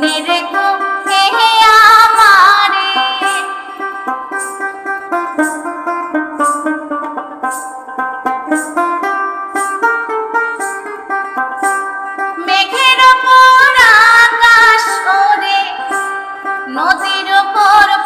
মনে আমারে। মেঘের নদীর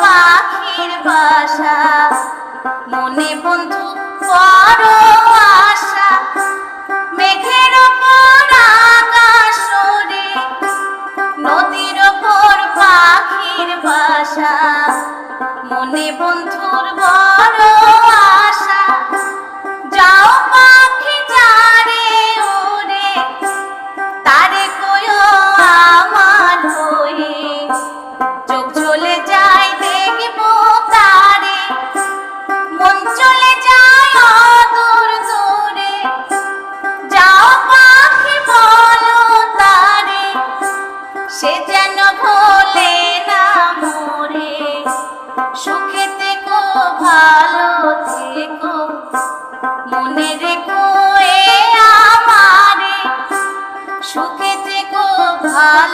পাখির বাসা। মনে বন্ধু পাখির বাসা। মনে বন্ধুর বড় আশা। যাও পাখি যারে ওরে তারে কয়ো আমার হয়ে।